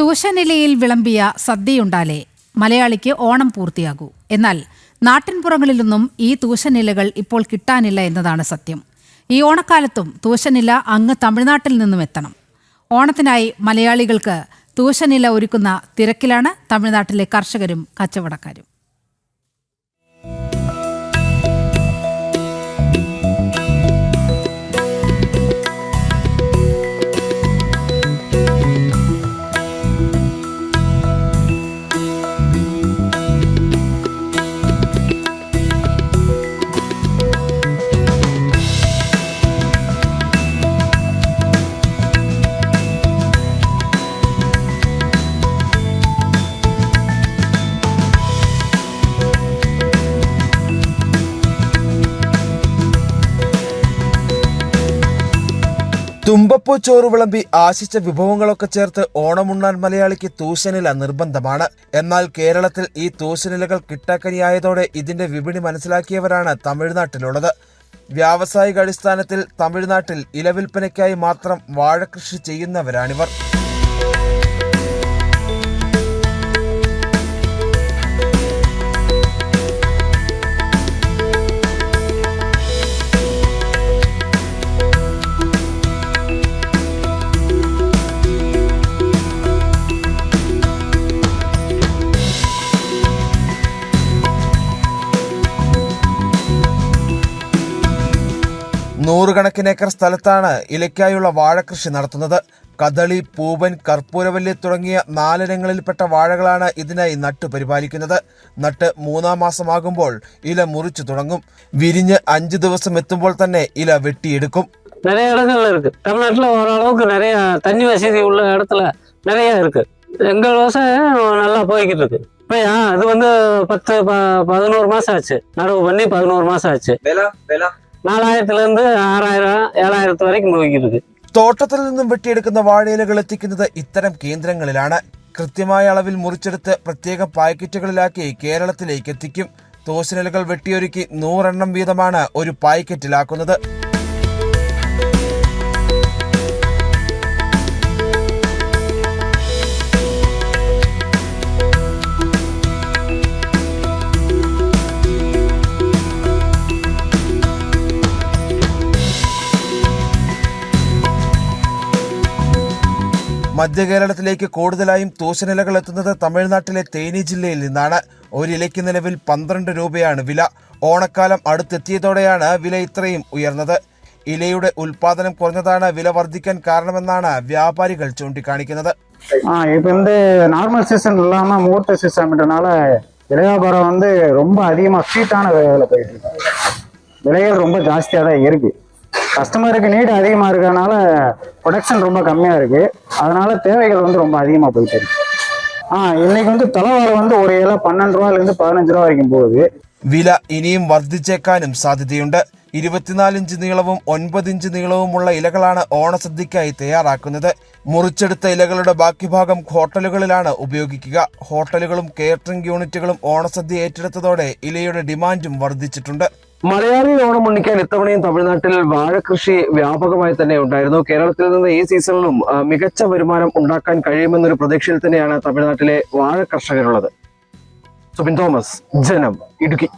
തൂശനിലയിൽ വിളമ്പിയ സദ്യയുണ്ടാലേ മലയാളിക്ക് ഓണം പൂർത്തിയാകൂ. എന്നാൽ നാട്ടിൻപുറങ്ങളിലൊന്നും ഈ തൂശനിലകൾ ഇപ്പോൾ കിട്ടാനില്ല എന്നതാണ് സത്യം. ഈ ഓണക്കാലത്തും തൂശനില അങ്ങ് തമിഴ്നാട്ടിൽ നിന്നും എത്തണം. ഓണത്തിനായി മലയാളികൾക്ക് തൂശനില ഒരുക്കുന്ന തിരക്കിലാണ് തമിഴ്നാട്ടിലെ കർഷകരും കച്ചവടക്കാരും. തുമ്പപ്പൂ ചോറ് വിളമ്പി ആശിച്ച വിഭവങ്ങളൊക്കെ ചേർത്ത് ഓണമുണ്ണാൻ മലയാളിക്ക് തൂശനില നിർബന്ധമാണ്. എന്നാൽ കേരളത്തിൽ ഈ തൂശനിലകൾ കിട്ടാക്കനിയായതോടെ ഇതിന്റെ വിപണി മനസ്സിലാക്കിയവരാണ് തമിഴ്നാട്ടിലുള്ളത്. വ്യാവസായിക അടിസ്ഥാനത്തിൽ തമിഴ്നാട്ടിൽ ഇലവിൽപ്പനയ്ക്കായി മാത്രം വാഴകൃഷി ചെയ്യുന്നവരാണിവർ. നൂറുകണക്കിന് ഏക്കർ സ്ഥലത്താണ് ഇലയ്ക്കായുള്ള വാഴകൃഷി നടത്തുന്നത്. കദളി പൂവൻ കർപ്പൂരവല്ലി തുടങ്ങിയ നാലിനങ്ങളിൽപ്പെട്ട വാഴകളാണ് ഇതിനായി നട്ടു പരിപാലിക്കുന്നത്. നട്ട് മൂന്നാം മാസമാകുമ്പോൾ ഇല മുറിച്ചു തുടങ്ങും. വിരിഞ്ഞ് അഞ്ചു ദിവസം എത്തുമ്പോൾ തന്നെ ഇല വെട്ടിയെടുക്കും. நிறைய இடங்கள்ல இருக்கு தமிழ்நாட்டில் ஓரளவுக்கு நிறைய தண்ணி வசதி உள்ள இடத்துல நிறைய இருக்கு எங்கள் விவசாயம் நல்லா போய்கிட்டு இருக்கு இப்போ இது வந்து பத்து பதினோரு மாசம் ஆச்சு நடவு பண்ணி பதினோரு மாசம் ஆச்சு நாலாயிரத்துல இருந்து ஆறாயிரம் ஏழாயிரத்து வரைக்கும் போய்கிட்டு இருக்கு തോട്ടത്തിൽ നിന്നും വെട്ടിയെടുക്കുന്ന വാഴയിലകൾ എത്തിക്കുന്നത് ഇത്തരം കേന്ദ്രങ്ങളിലാണ് കൃത്യമായ അളവിൽ മുറിച്ചെടുത്ത് പ്രത്യേക പാക്കറ്റുകളിലാക്കി കേരളത്തിലേക്ക് എത്തിക്കും തോശനിലകൾ വെട്ടിയൊരുക്കി നൂറെണ്ണം വീതമാണ് ഒരു പാക്കറ്റിലാക്കുന്നത് മധ്യ കേരളത്തിലേക്ക് കൂടുതലായും തൂശനിലകൾ എത്തുന്നത് തമിഴ്നാട്ടിലെ തേനി ജില്ലയിൽ നിന്നാണ് ഒരിലയ്ക്ക് നിലവിൽ പന്ത്രണ്ട് രൂപയാണ് വില ഓണക്കാലം അടുത്തെത്തിയതോടെയാണ് വില ഇത്രയും ഉയർന്നത് ഇലയുടെ ഉൽപാദനം കുറഞ്ഞതാണ് വില വർദ്ധിക്കാൻ കാരണമെന്നാണ് വ്യാപാരികൾ ചൂണ്ടിക്കാണിക്കുന്നത് ஆ இப்போ வந்து நார்மல் சீசன் இல்லாமல் முகூர்த்த சீசன்றனால விலையாபாரம் வந்து ரொம்ப அதிகமாக ஸ்வீட்டான விலையில போயிட்டு இருக்கு விலைகள் ரொம்ப ஜாஸ்தியாக தான் இருக்கு கஸ்டமருக்கு நீடு அதிகமாக இருக்கறனால ப்ரொடக்ஷன் ரொம்ப கம்மியாக இருக்கு அதனால தேவைகள் வந்து ரொம்ப அதிகமாக போயிட்டு இருக்கு ஆ இன்னைக்கு வந்து தலைவாழை வந்து ஒரு இலை பன்னெண்டு ரூபாயிலேருந்து பதினஞ்சு ரூபா வரைக்கும் போகுது വില ഇനിയും വർദ്ധിച്ചേക്കാനും സാധ്യതയുണ്ട് ഇരുപത്തിനാല് ഇഞ്ച് നീളവും ഒൻപത് ഇഞ്ച് നീളവുമുള്ള ഇലകളാണ് ഓണസദ്യക്കായി തയ്യാറാക്കുന്നത് മുറിച്ചെടുത്ത ഇലകളുടെ ബാക്കി ഭാഗം ഹോട്ടലുകളിലാണ് ഉപയോഗിക്കുക ഹോട്ടലുകളും കേറ്ററിംഗ് യൂണിറ്റുകളും ഓണസദ്യ ഏറ്റെടുത്തതോടെ ഇലയുടെ ഡിമാൻഡും വർദ്ധിച്ചിട്ടുണ്ട് മലയാളി ഓണം ഉണ്ണിക്കാൻ ഇത്തവണയും തമിഴ്നാട്ടിൽ വാഴകൃഷി വ്യാപകമായി തന്നെ ഉണ്ടായിരുന്നു. കേരളത്തിൽ നിന്ന് ഈ സീസണിലും മികച്ച വരുമാനം ഉണ്ടാക്കാൻ കഴിയുമെന്നൊരു പ്രതീക്ഷയിൽ തന്നെയാണ് തമിഴ്നാട്ടിലെ വാഴ കർഷകരുള്ളത്. സുബിൻ തോമസ് ജനം ഇടുക്കി.